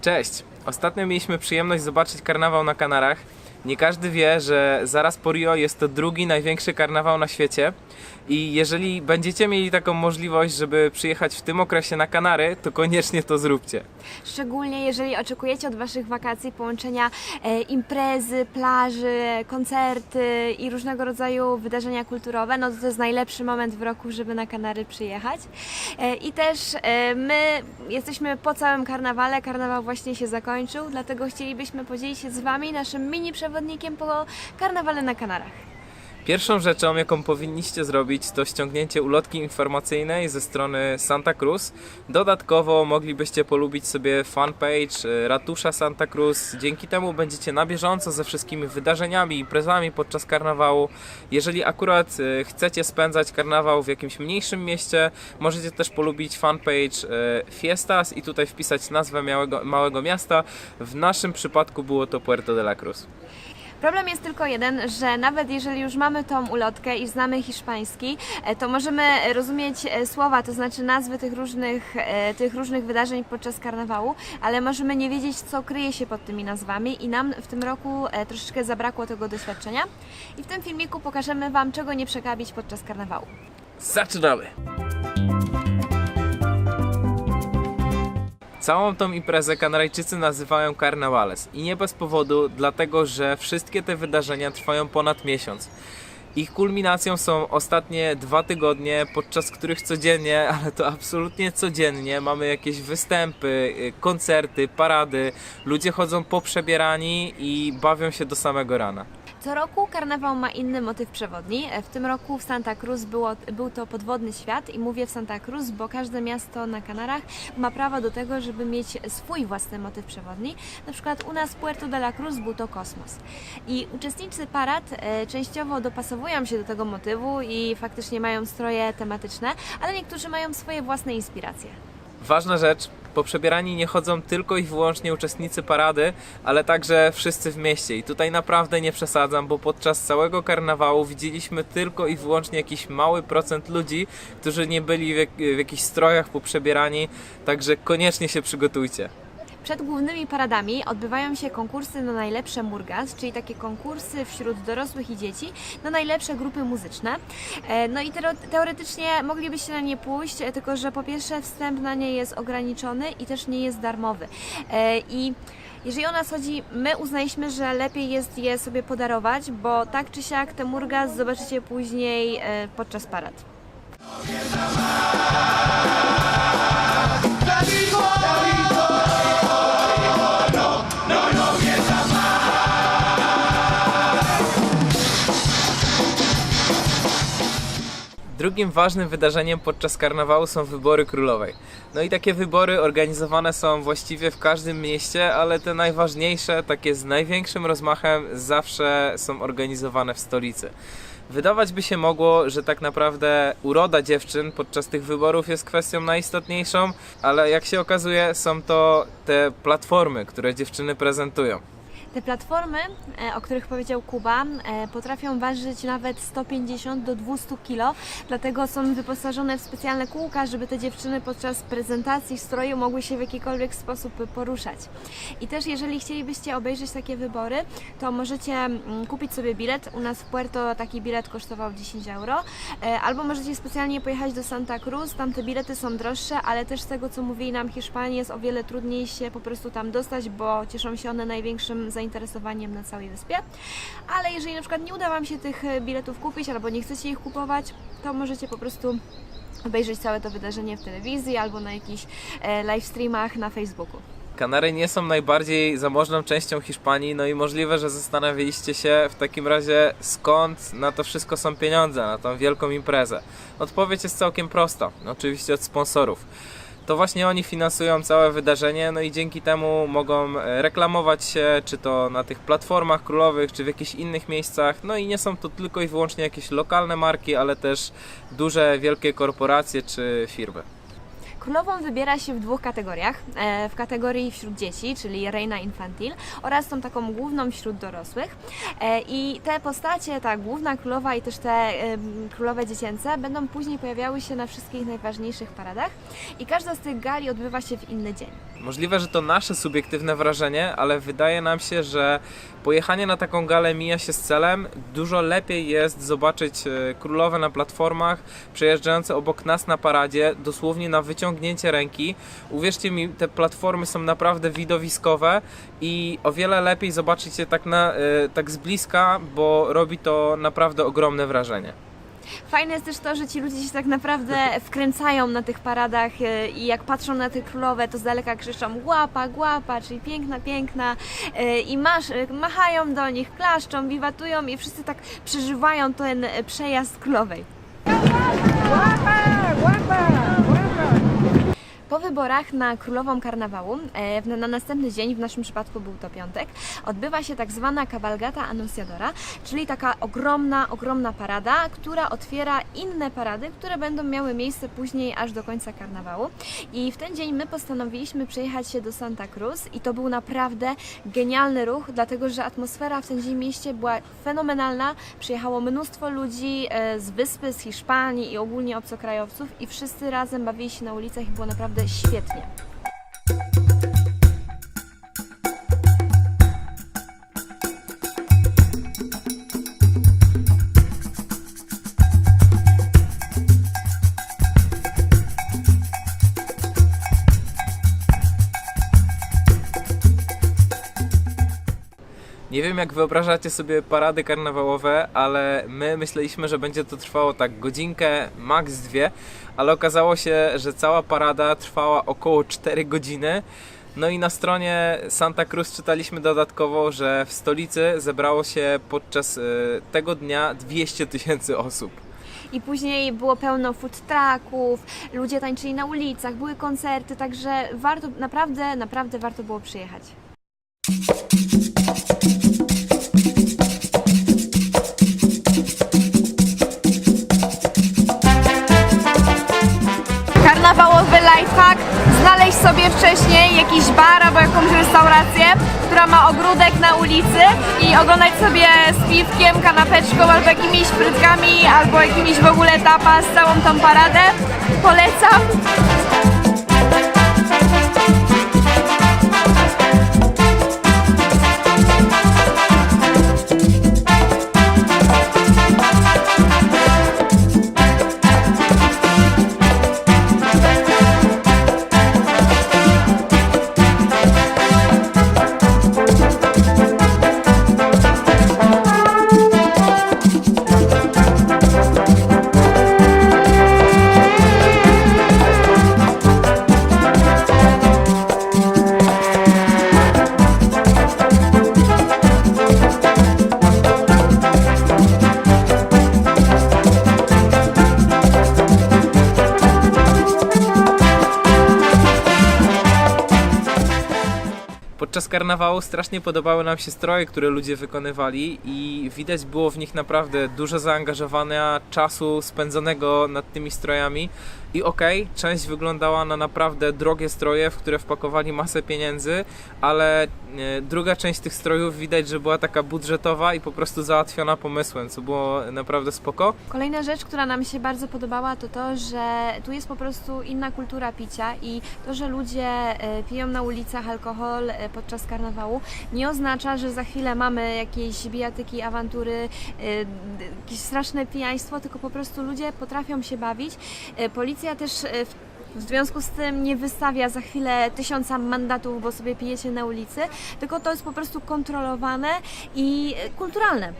Cześć! Ostatnio mieliśmy przyjemność zobaczyć karnawał na Kanarach. Nie każdy wie, że zaraz po Rio jest to drugi największy karnawał na świecie. I jeżeli będziecie mieli taką możliwość, żeby przyjechać w tym okresie na Kanary, to koniecznie to zróbcie. Szczególnie jeżeli oczekujecie od Waszych wakacji połączenia e, imprezy, plaży, koncerty i różnego rodzaju wydarzenia kulturowe, no to to jest najlepszy moment w roku, żeby na Kanary przyjechać. E, I też e, my jesteśmy po całym karnawale, karnawał właśnie się zakończył, dlatego chcielibyśmy podzielić się z Wami naszym mini przewodnikiem po karnawale na Kanarach. Pierwszą rzeczą, jaką powinniście zrobić, to ściągnięcie ulotki informacyjnej ze strony Santa Cruz. Dodatkowo moglibyście polubić sobie fanpage e, Ratusza Santa Cruz. Dzięki temu będziecie na bieżąco ze wszystkimi wydarzeniami, imprezami podczas karnawału. Jeżeli akurat e, chcecie spędzać karnawał w jakimś mniejszym mieście, możecie też polubić fanpage e, Fiestas i tutaj wpisać nazwę małego, małego miasta. W naszym przypadku było to Puerto de la Cruz. Problem jest tylko jeden, że nawet jeżeli już mamy tą ulotkę i znamy hiszpański, e, to możemy rozumieć e, słowa, to znaczy nazwy tych różnych, e, tych różnych wydarzeń podczas karnawału, ale możemy nie wiedzieć, co kryje się pod tymi nazwami i nam w tym roku troszeczkę zabrakło tego doświadczenia. I w tym filmiku pokażemy Wam, czego nie przegapić podczas karnawału. Zaczynamy! Całą tą imprezę Kanaryjczycy nazywają Carnavales i nie bez powodu, dlatego że wszystkie te wydarzenia trwają ponad miesiąc. Ich kulminacją są ostatnie dwa tygodnie, podczas których codziennie, ale to absolutnie codziennie, mamy jakieś występy, y, koncerty, parady. Ludzie chodzą poprzebierani i bawią się do samego rana. Co roku karnawał ma inny motyw przewodni. W tym roku w Santa Cruz było, był to podwodny świat i mówię w Santa Cruz, bo każde miasto na Kanarach ma prawo do tego, żeby mieć swój własny motyw przewodni. Na przykład u nas Puerto de la Cruz był to kosmos. I uczestnicy parad e, częściowo dopasowują się do tego motywu i faktycznie mają stroje tematyczne, ale niektórzy mają swoje własne inspiracje. Ważna rzecz, poprzebierani nie chodzą tylko i wyłącznie uczestnicy parady, ale także wszyscy w mieście. I tutaj naprawdę nie przesadzam, bo podczas całego karnawału widzieliśmy tylko i wyłącznie jakiś mały procent ludzi, którzy nie byli w, jak- w jakichś strojach poprzebierani, także koniecznie się przygotujcie. Przed głównymi paradami odbywają się konkursy na najlepsze murgas, czyli takie konkursy wśród dorosłych i dzieci na najlepsze grupy muzyczne. E, No i teoretycznie moglibyście na nie pójść, e, tylko że po pierwsze wstęp na nie jest ograniczony i też nie jest darmowy. E, I jeżeli o nas chodzi, my uznaliśmy, że lepiej jest je sobie podarować, bo tak czy siak te murgas zobaczycie później podczas parad. Drugim ważnym wydarzeniem podczas karnawału są wybory królowej. No i takie wybory organizowane są właściwie w każdym mieście, ale te najważniejsze, takie z największym rozmachem, zawsze są organizowane w stolicy. Wydawać by się mogło, że tak naprawdę uroda dziewczyn podczas tych wyborów jest kwestią najistotniejszą, ale jak się okazuje, są to te platformy, które dziewczyny prezentują. Te platformy, e, o których powiedział Kuba, e, potrafią ważyć nawet 150 do 200 kg, dlatego są wyposażone w specjalne kółka, żeby te dziewczyny podczas prezentacji stroju mogły się w jakikolwiek sposób poruszać. I też jeżeli chcielibyście obejrzeć takie wybory, to możecie mm, kupić sobie bilet. U nas w Puerto taki bilet kosztował 10 euro, e, albo możecie specjalnie pojechać do Santa Cruz, tam te bilety są droższe, ale też z tego co mówili nam Hiszpanie jest o wiele trudniej się po prostu tam dostać, bo cieszą się one największym zainteresowaniem na całej wyspie. Ale jeżeli na przykład nie uda Wam się tych e, biletów kupić albo nie chcecie ich kupować, to możecie po prostu obejrzeć całe to wydarzenie w telewizji albo na jakichś e, live streamach na Facebooku. Kanary nie są najbardziej zamożną częścią Hiszpanii, no i możliwe, że zastanawialiście się w takim razie skąd na to wszystko są pieniądze, na tą wielką imprezę. Odpowiedź jest całkiem prosta, oczywiście od sponsorów. To właśnie oni finansują całe wydarzenie, no i dzięki temu mogą e, reklamować się, czy to na tych platformach królowych, czy w jakichś innych miejscach. No i nie są to tylko i wyłącznie jakieś lokalne marki, ale też duże, wielkie korporacje czy firmy. Królową wybiera się w dwóch kategoriach. E, W kategorii wśród dzieci, czyli Reina Infantil oraz tą taką główną wśród dorosłych. E, I te postacie, ta główna królowa i też te królowe dziecięce będą później pojawiały się na wszystkich najważniejszych paradach i każda z tych gali odbywa się w inny dzień. Możliwe, że to nasze subiektywne wrażenie, ale wydaje nam się, że pojechanie na taką galę mija się z celem. Dużo lepiej jest zobaczyć e, królowe na platformach, przejeżdżające obok nas na paradzie, dosłownie na wyciągnięcie ręki. Uwierzcie mi, te platformy są naprawdę widowiskowe i o wiele lepiej zobaczyć je tak, na, e, tak z bliska, bo robi to naprawdę ogromne wrażenie. Fajne jest też to, że ci ludzie się tak naprawdę wkręcają na tych paradach e, i jak patrzą na te królowe, to z daleka krzyczą głapa, głapa, czyli piękna, piękna e, i masz, e, machają do nich, klaszczą, wiwatują i wszyscy tak przeżywają ten przejazd królowej. Po wyborach na królową karnawału, e, na następny dzień, w naszym przypadku był to piątek, odbywa się tak zwana cabalgata anunciadora, czyli taka ogromna, ogromna parada, która otwiera inne parady, które będą miały miejsce później aż do końca karnawału. I w ten dzień my postanowiliśmy przejechać się do Santa Cruz i to był naprawdę genialny ruch, dlatego że atmosfera w tym dzień mieście była fenomenalna. Przyjechało mnóstwo ludzi e, z wyspy, z Hiszpanii i ogólnie obcokrajowców i wszyscy razem bawili się na ulicach i było naprawdę świetnie. Nie wiem, jak wyobrażacie sobie parady karnawałowe, ale my myśleliśmy, że będzie to trwało tak godzinkę, maks dwie, ale okazało się, że cała parada trwała około 4 godziny. No i na stronie Santa Cruz czytaliśmy dodatkowo, że w stolicy zebrało się podczas y, tego dnia 200 tysięcy osób. I później było pełno food trucków, ludzie tańczyli na ulicach, były koncerty, także warto, naprawdę, naprawdę warto było przyjechać. Karnawałowy lifehack, znaleźć sobie wcześniej jakiś bar albo jakąś restaurację, która ma ogródek na ulicy i oglądać sobie z piwkiem, kanapeczką albo jakimiś frytkami albo jakimiś w ogóle tapas, całą tą paradę. Polecam. Podczas karnawału strasznie podobały nam się stroje, które ludzie wykonywali i widać było w nich naprawdę dużo zaangażowania, czasu spędzonego nad tymi strojami. I okej, część wyglądała na naprawdę drogie stroje, w które wpakowali masę pieniędzy, ale e, druga część tych strojów widać, że była taka budżetowa i po prostu załatwiona pomysłem, co było naprawdę spoko. Kolejna rzecz, która nam się bardzo podobała, to to, że tu jest po prostu inna kultura picia i to, że ludzie e, piją na ulicach alkohol e, podczas karnawału, nie oznacza, że za chwilę mamy jakieś bijatyki, awantury, jakieś straszne pijaństwo, tylko po prostu ludzie potrafią się bawić. E, Policja też e, w związku z tym nie wystawia za chwilę tysiąca mandatów, bo sobie pijecie na ulicy, tylko to jest po prostu kontrolowane i e, kulturalne.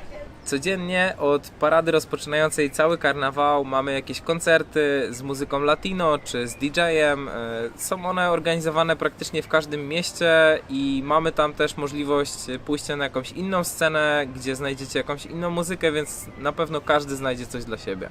Codziennie od parady rozpoczynającej cały karnawał mamy jakieś koncerty z muzyką latino czy z DJ-em. E, Są one organizowane praktycznie w każdym mieście i mamy tam też możliwość pójścia na jakąś inną scenę, gdzie znajdziecie jakąś inną muzykę, więc na pewno każdy znajdzie coś dla siebie.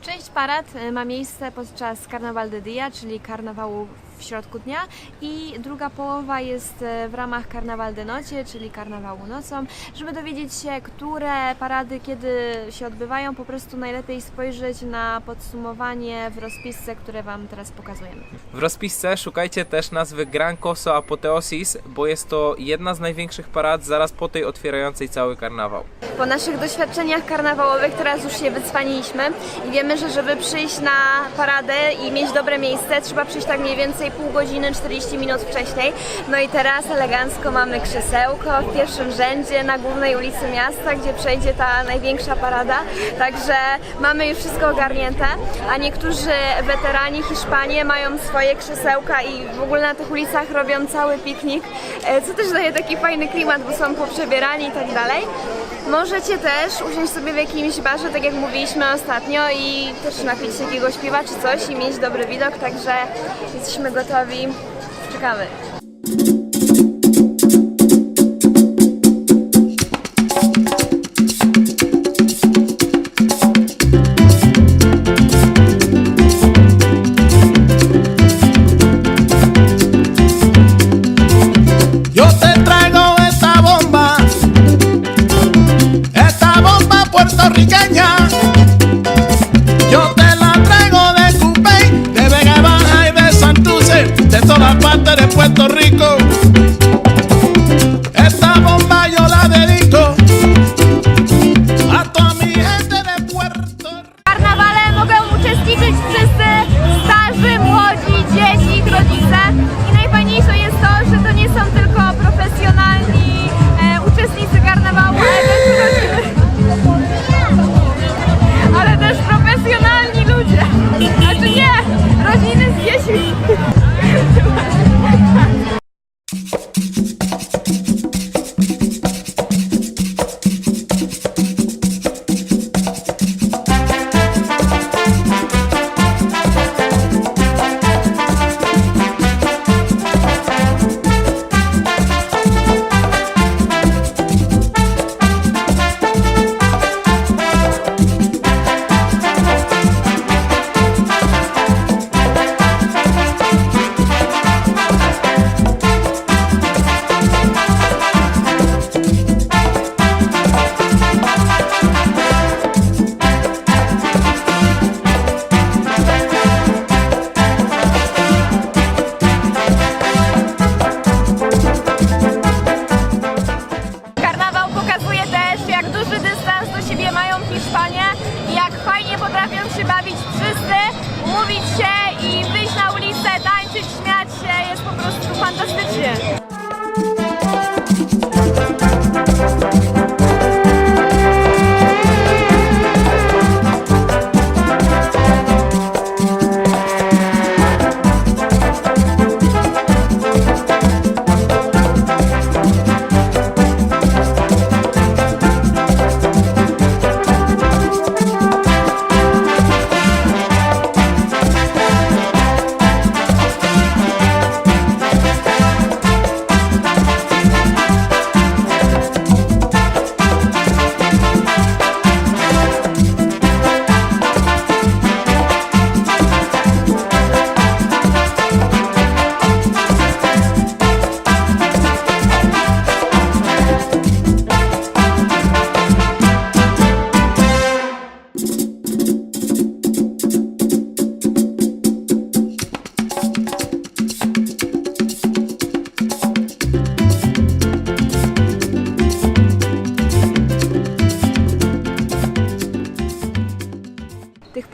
Część parad e, ma miejsce podczas Carnaval de Dia, czyli karnawału środku dnia i druga połowa jest e, w ramach Carnaval de Nocie, czyli karnawału nocą. Żeby dowiedzieć się, które parady kiedy się odbywają, po prostu najlepiej spojrzeć na podsumowanie w rozpisce, które Wam teraz pokazujemy. W rozpisce szukajcie też nazwy Gran Coso Apoteosis, bo jest to jedna z największych parad zaraz po tej otwierającej cały karnawał. Po naszych doświadczeniach karnawałowych teraz już się wycwaniliśmy i wiemy, że żeby przyjść na paradę i mieć dobre miejsce, trzeba przyjść tak mniej więcej pół godziny, 40 minut wcześniej. No i teraz elegancko mamy krzesełko w pierwszym rzędzie na głównej ulicy miasta, gdzie przejdzie ta największa parada. Także mamy już wszystko ogarnięte, a niektórzy weterani Hiszpanie mają swoje krzesełka i w ogóle na tych ulicach robią cały piknik, e, co też daje taki fajny klimat, bo są poprzebierani i tak dalej. Możecie też usiąść sobie w jakimś barze, tak jak mówiliśmy ostatnio i też napić się jakiegoś piwa czy coś i mieć dobry widok, także jesteśmy gotowi. Czekamy.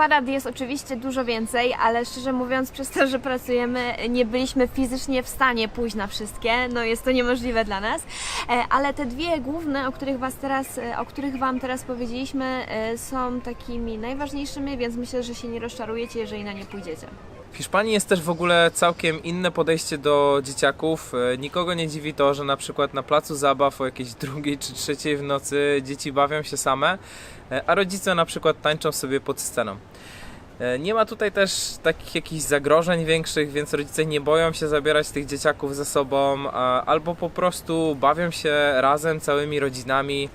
Parad jest oczywiście dużo więcej, ale szczerze mówiąc, przez to, że pracujemy, nie byliśmy fizycznie w stanie pójść na wszystkie. No jest to niemożliwe dla nas. E, Ale te dwie główne, o których, was teraz, e, o których Wam teraz powiedzieliśmy, e, są takimi najważniejszymi, więc myślę, że się nie rozczarujecie, jeżeli na nie pójdziecie. W Hiszpanii jest też w ogóle całkiem inne podejście do dzieciaków. E, Nikogo nie dziwi to, że na przykład na placu zabaw o jakiejś drugiej czy trzeciej w nocy dzieci bawią się same, e, a rodzice na przykład tańczą sobie pod sceną. E, Nie ma tutaj też takich jakichś zagrożeń większych, więc rodzice nie boją się zabierać tych dzieciaków ze sobą, albo po prostu bawią się razem całymi rodzinami.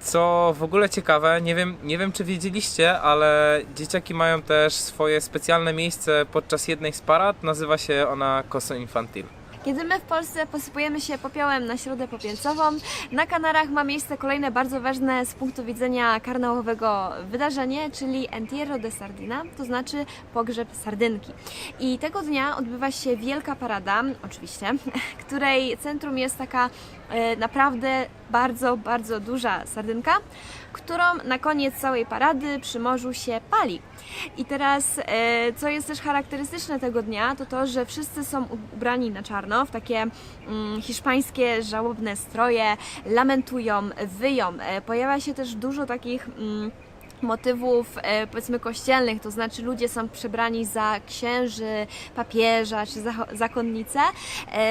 Co w ogóle ciekawe, nie wiem, nie wiem czy wiedzieliście, ale dzieciaki mają też swoje specjalne miejsce podczas jednej z parad. Nazywa się ona Coso Infantil. Kiedy my w Polsce posypujemy się popiołem na środę popielcową, na Kanarach ma miejsce kolejne bardzo ważne z punktu widzenia karnałowego wydarzenie, czyli Entierro de Sardina, to znaczy pogrzeb sardynki. I tego dnia odbywa się wielka parada, oczywiście, której centrum jest taka e, naprawdę bardzo, bardzo duża sardynka, którą na koniec całej parady przy morzu się pali. I teraz, e, co jest też charakterystyczne tego dnia, to to, że wszyscy są ubrani na czarno, w takie mm, hiszpańskie, żałobne stroje, lamentują, wyją. E, pojawia się też dużo takich... Mm, motywów e, powiedzmy kościelnych, to znaczy ludzie są przebrani za księży, papieża czy zacho- zakonnice.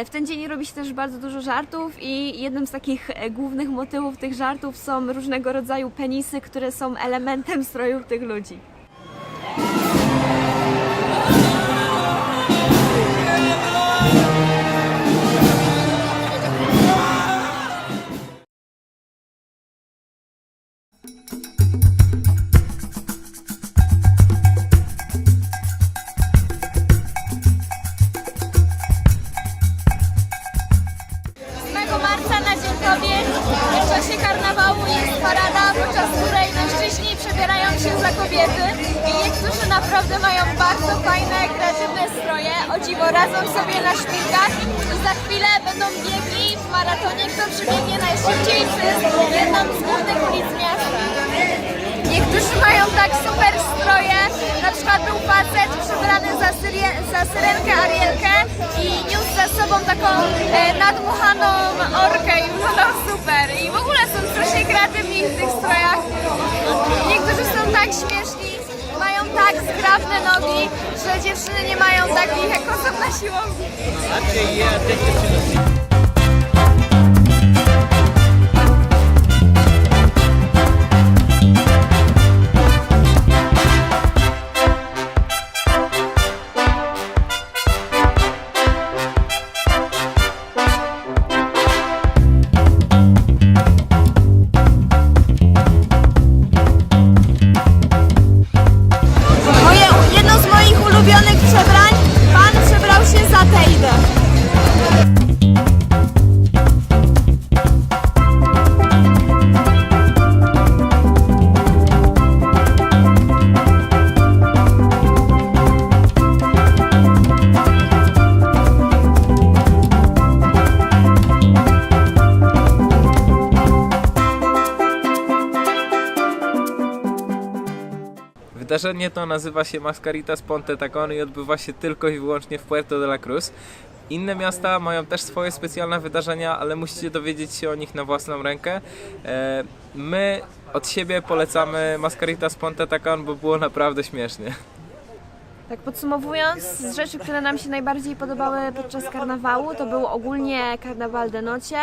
W ten dzień robi się też bardzo dużo żartów i jednym z takich głównych motywów tych żartów są różnego rodzaju penisy, które są elementem strojów tych ludzi. Czasie karnawału jest parada, podczas której mężczyźni przebierają się za kobiety i niektórzy naprawdę mają bardzo fajne, kreatywne stroje. O dziwo radzą sobie na szpilkach i za chwilę będą biegli w maratonie, kto przybiegnie najszybciej jedną z głównych ulic miasta. Niektórzy mają tak super stroje, na przykład był facet przebrany za, syrie, za syrenkę Arielkę i niósł za sobą taką e, nadmuchaną orkę i wyglądał super. I w ogóle są strasznie kreatywni w tych strojach. Niektórzy są tak śmieszni, mają tak zgrabne nogi, że dziewczyny nie mają takich jak osób na siłowni. Wydarzenie to nazywa się Mascaritas Ponte Tacon i odbywa się tylko i wyłącznie w Puerto de la Cruz. Inne miasta mają też swoje specjalne wydarzenia, ale musicie dowiedzieć się o nich na własną rękę. E, My od siebie polecamy Mascaritas Ponte Tacon, bo było naprawdę śmiesznie. Tak podsumowując, z rzeczy, które nam się najbardziej podobały podczas karnawału, to był ogólnie Carnaval de Nocie,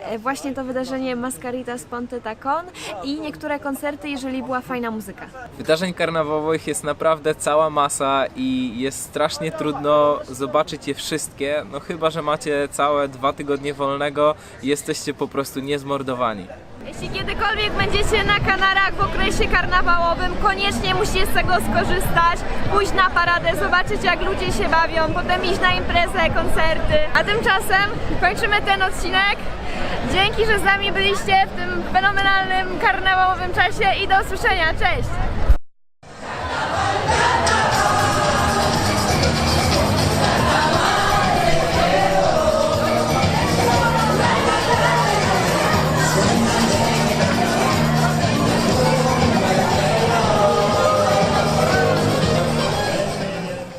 e, właśnie to wydarzenie Mascaritas Ponte Tacon i niektóre koncerty, jeżeli była fajna muzyka. Wydarzeń karnawałowych jest naprawdę cała masa i jest strasznie trudno zobaczyć je wszystkie, no chyba, że macie całe dwa tygodnie wolnego i jesteście po prostu niezmordowani. Jeśli kiedykolwiek będziecie na Kanarach w okresie karnawałowym, koniecznie musicie z tego skorzystać, pójść na paradę, zobaczyć jak ludzie się bawią, potem iść na imprezę, koncerty. A tymczasem kończymy ten odcinek. Dzięki, że z nami byliście w tym fenomenalnym karnawałowym czasie i do usłyszenia. Cześć!